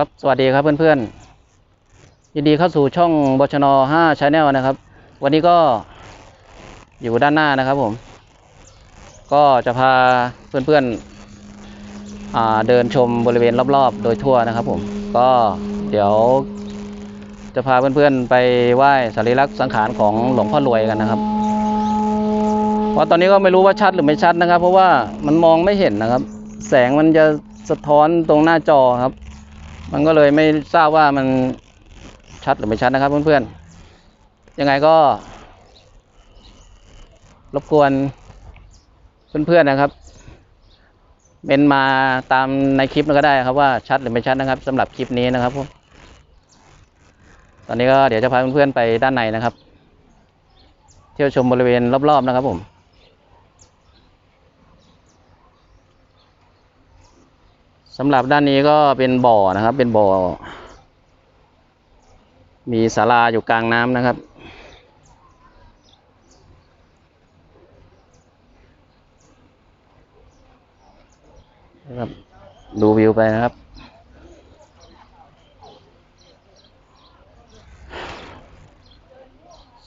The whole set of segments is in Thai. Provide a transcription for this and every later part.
ครับ สวัสดีครับเพื่อนๆ ยินดีเข้าสู่ช่องบชน5 Channel นะครับ วันนี้ก็อยู่ด้านหน้านะครับผม ก็จะพาเพื่อนๆเดินชมบริเวณรอบๆ โดยทั่วนะครับผม ก็เดี๋ยวจะพาเพื่อนๆไปไหว้สรีระสังขารของหลวงพ่อรวยกันนะครับ เพราะตอนนี้ก็ไม่รู้ว่าชัดหรือไม่ชัดนะครับ เพราะว่ามันมองไม่เห็นนะครับ แสงมันจะสะท้อนตรงหน้าจอครับ มันก็เลยไม่ทราบว่ามันชัดหรือไม่ชัดนะครับเพื่อนๆ ยังไงก็ รบกวนเพื่อนๆนะครับเมนมาตามในคลิปก็ได้ครับว่าชัดหรือไม่ชัดนะครับสำหรับคลิปนี้นะครับผมตอนนี้ก็เดี๋ยวจะพาเพื่อนๆไปด้านในนะครับ เที่ยวชมบริเวณรอบๆนะครับผม สำหรับด้านนี้ก็เป็นบ่อนะครับ เป็นบ่อ มีศาลาอยู่กลางน้ำนะครับ ครับดูวิวไปนะครับ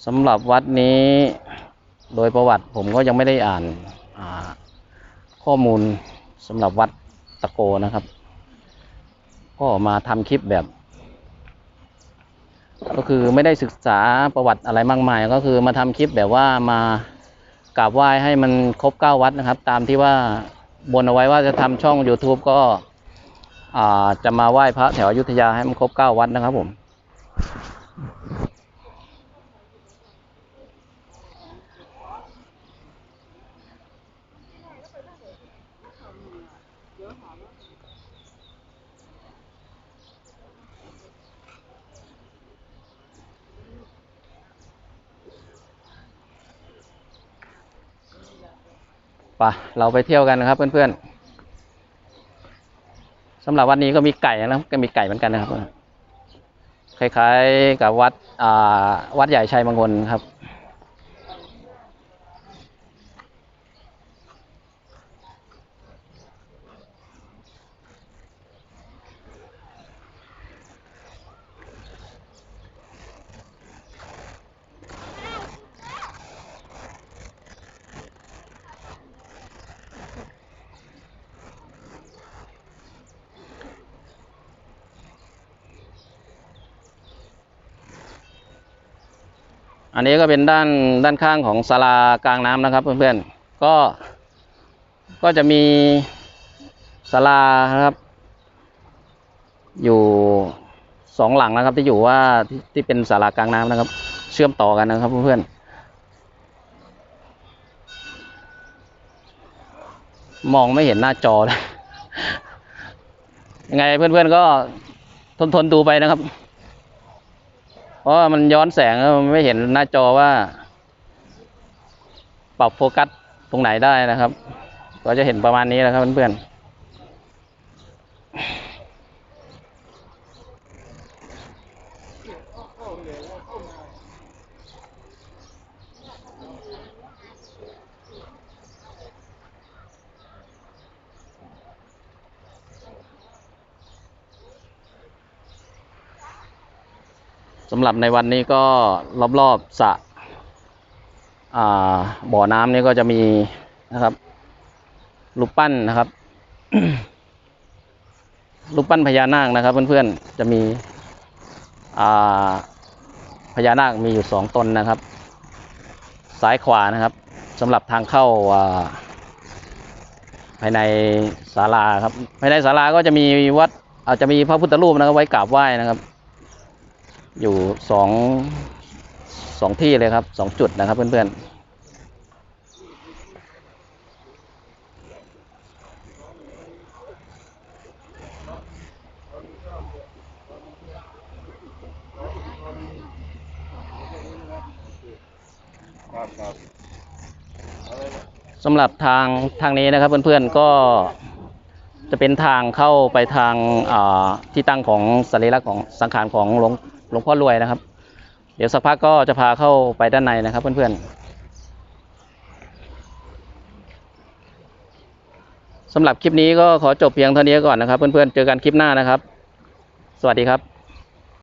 สำหรับวัดนี้ โดยประวัติผมก็ยังไม่ได้อ่านข้อมูลสำหรับวัด ตะโกนะครับ ก็มาทำคลิปแบบ ก็คือไม่ได้ศึกษาประวัติอะไรมากมาย ก็คือมาทำคลิปแบบว่ามากราบไหว้ให้มันครบเก้าวัดนะครับ ตามที่ว่าบนเอาไว้ว่าจะทำช่อง YouTube ก็อ่าจะมาไหว้พระแถวอยุธยาให้มันครบเก้าวัดนะครับผม ปะเราไปเที่ยวกันนะครับ เพื่อนๆสำหรับวันนี้ก็มีไก่นะครับก็มีไก่เหมือนกันนะครับ คล้ายๆกับวัดวัดใหญ่ชัยมงคลครับ อันนี้ก็เป็นด้านด้านข้างของศาลากลางน้ำนะครับ เพื่อนๆ ก็ก็จะมีศาลานะครับ อยู่สองหลังนะครับ ที่อยู่ว่าที่ที่เป็นศาลากลางน้ำนะครับ เชื่อมต่อกันนะครับ เพื่อนๆมองไม่เห็นหน้าจอเลยยังไงเพื่อนๆก็ทนทนดูไปนะครับ เพราะมันย้อนแสงแล้วมันไม่เห็นหน้าจอว่า ปรับโฟกัสตรงไหนได้นะครับ ก็จะเห็นประมาณนี้แหละครับเพื่อนๆ สำหรับในวันนี้ก็รอบๆสระบ่อน้ำนี่ก็จะมีนะครับรูปปั้นนะครับรูปปั้นพญานาคนะครับเพื่อนๆจะมีพญานาคมีอยู่สองตนนะครับ ซ้ายขวานะครับสำหรับทางเข้าาภายในศาลาครับภายในศาลาก็จะมีวัดอาจจะมีพระพุทธรูปนะครับไว้กราบไหว้นะครับ อยู่สองสองที่เลยครับสองจุดนะครับเพื่อนๆสำหรับทางทางนี้นะครับเพื่อนๆก็จะเป็นทางเข้าไปทางที่ตั้งของสรีระของสังขารของหลวง หลวงพ่อรวยนะครับ เดี๋ยวสักพักก็จะพาเข้าไปด้านในนะครับ เพื่อนๆสำหรับคลิปนี้ก็ขอจบเพียงเท่านี้ก่อนนะครับ เพื่อนๆเจอกันคลิปหน้านะครับ สวัสดีครับ